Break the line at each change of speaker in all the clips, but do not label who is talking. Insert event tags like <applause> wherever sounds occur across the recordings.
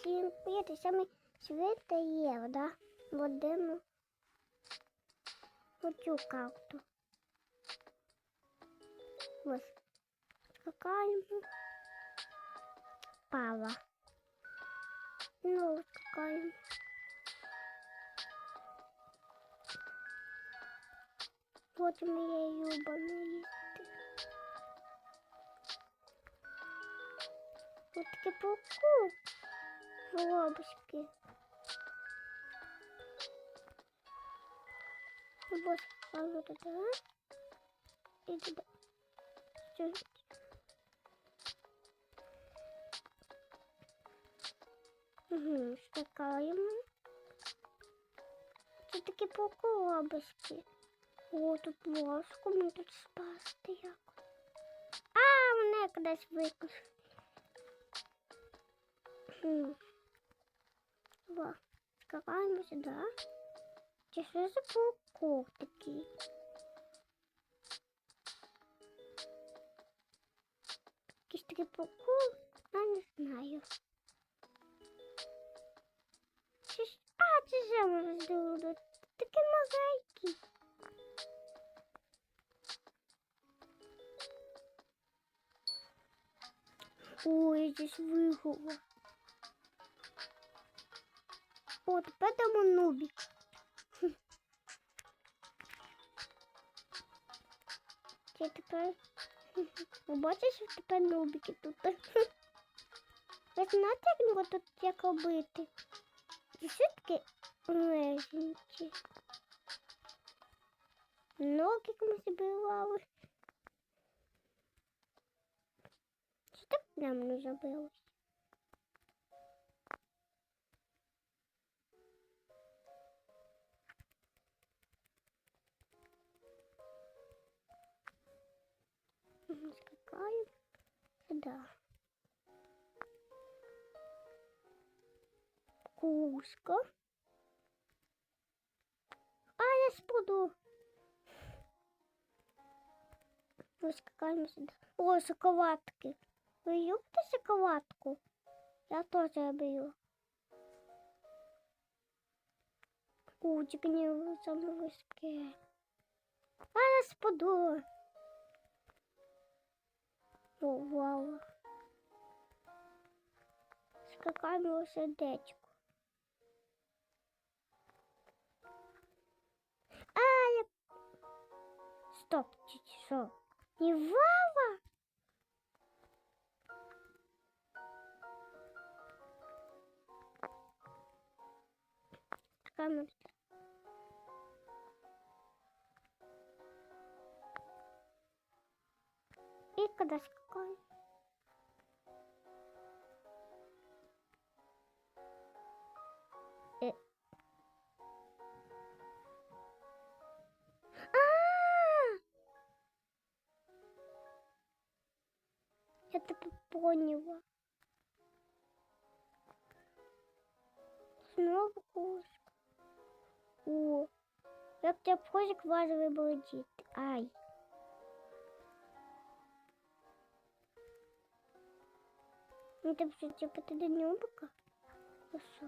Всім привіт, саме світа є, да? Будемо оцю карту. Ось. Скакаємо. Пава. Ну, скакаємо. Потім я юбану їсти. Ось таке пауку. Голубочки. Ось, ставлю туди. І туди. Все. Угу, скакаємо. Це такі поколобочки. О, тут ложку ми тут спасти як. А, мене кудись викликали. Хм. Во, скакаємо сюди. Чи що за паук такий? Якийсь такий паук, я не знаю. Чи. А, це же може зробити. Такий маленький. Ой, здесь вигула. О, тепер дамо нубік. Хм. Це тепер. Ви бачите, що тепер нубіки тут. Ви знаєте, як його тут як робити? Це все таки леженькі. Ноги ми забивали. Що так нам не забилось? Сюда. Кушка. А, я спаду. Ось скакаємо сюди. О, шоколадки. Ви любите шоколадку? Я теж люблю. У, тільки не саме високе. А, я спаду. О, вау. Скакаємо сердечко. А, я... Стоп, що? Не Вава? Скакаємо. И когда скакаю. Э. А! Я тепер поняла. Знову кошка. О, як тебе пхожик важливий болить. Ай. Ну ти що, типу, ти до нюбика? Ну що?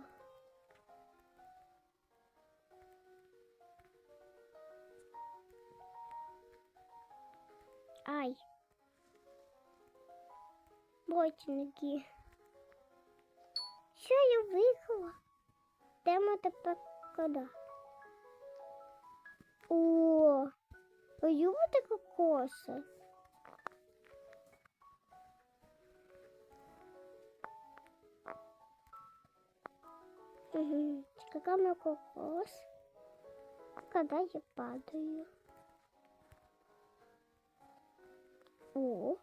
Ай. Ботинки. Що я виграла? Тема тепер кода. О, любите кокоси? Угу. Скакаем кокос. Когда я падаю. О,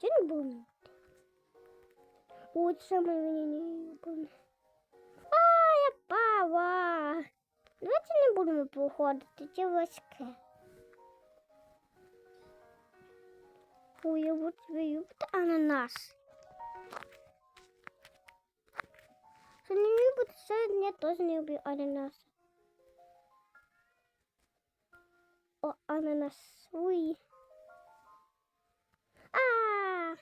це не больно. О, це мені не больно. А, я пала. Давайте не будемо походити, це важке. Ой, я вот любити ананас. Сьогодні я теж не люблю ананаси. О, ананас. Уй. А, -а,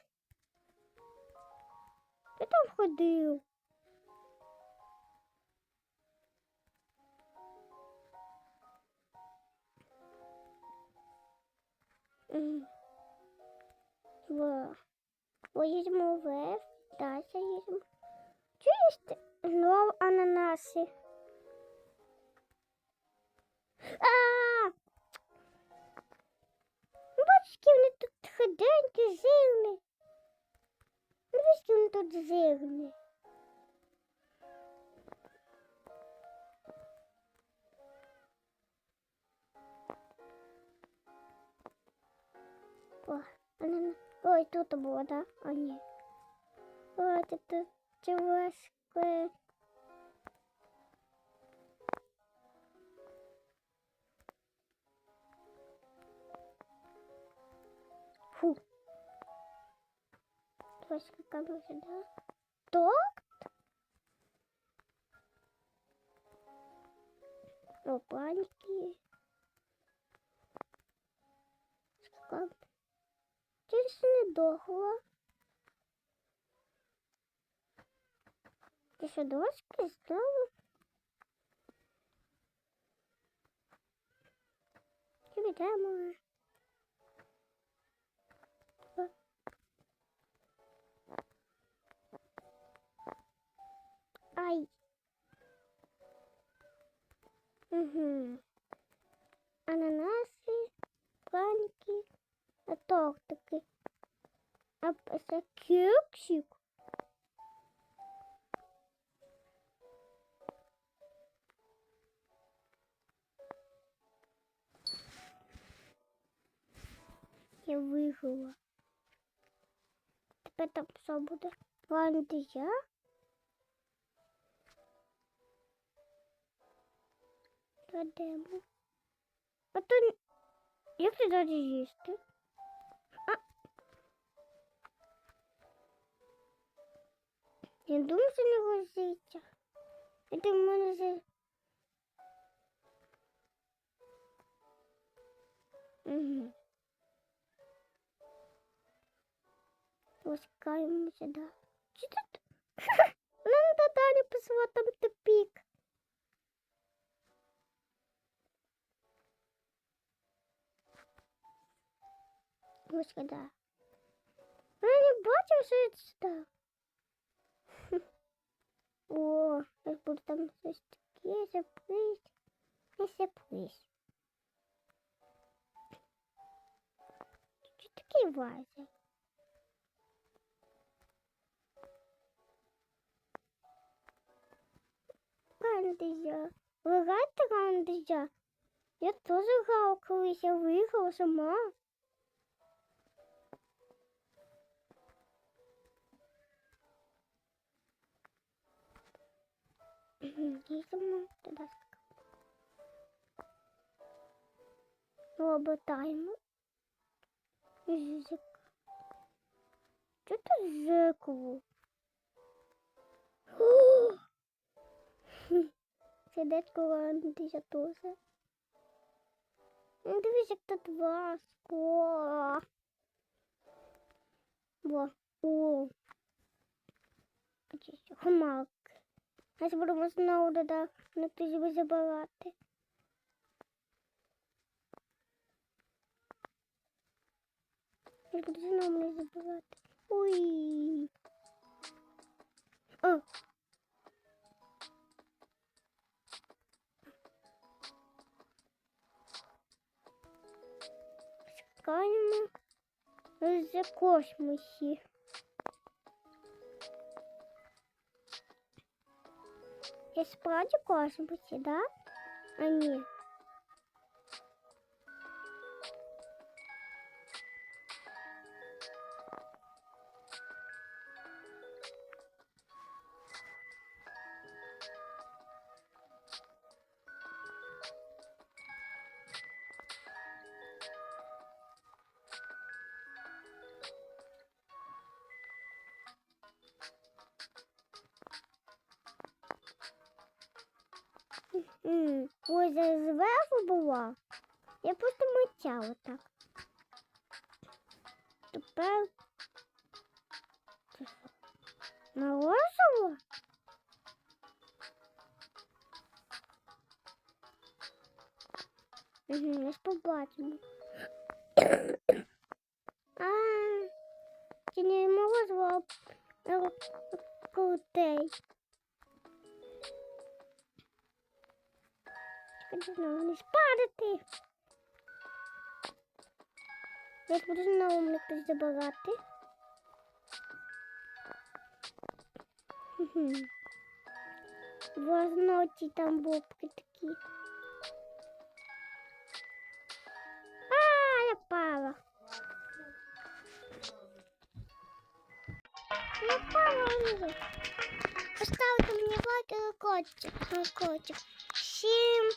а Ти там ходив? Во. Поїдемо вверх, далі їдемо. Чуєш ти? Знов ананаси. А! Які вони тут хиденькі, жирні. Які вони тут жирні. О, анана... Ой, тут було, да? А ні. Ой, тут важке. Фу. Давай скакаем сюда. Торт? Опаньки. Скакаем. Через недовго. Що дошки знову? Підемо. Ай. Угу. Ананаси, панки, тортики. А це. Я виграла. Тепер там що буде? Вандія? Кладемо. А то як це далі їсти? А. Я думаю, що не грозиться. Это в мене вже... Угу. Пускаємо сюди. Чи тут? Нам додали писала там тупик. Ось сюди. Я не бачив, що я сюди. О, я буду там щось таке сюрприз. Не сюрприз. Що таке ваза? Гандия. Ви граєте Гандия? Я теж грала колись, я виграла сама. Їдемо туди. Роботаємо. Зик. Що це зикло? Сидить коландися теж. Ну, Дивись, як тут важко. Во. О. Хмак. Нас будемо знову додати, на тобі забирати. Я буду знову мене забирати. Ой. О. Скаємо з космосі. Я справді космосі, да? А ні. Ось зверху була. Я просто миття так Тепер наложила. Угу, я ж побачимо. <coughs> А, ти не морозила крутей. знову не спадати. Я буду знову мене хтось забирати. Хм. Возноті там бобки такі. А, я пала. Я пала вниз. Поставте мені лайк і котик. Котик. Всім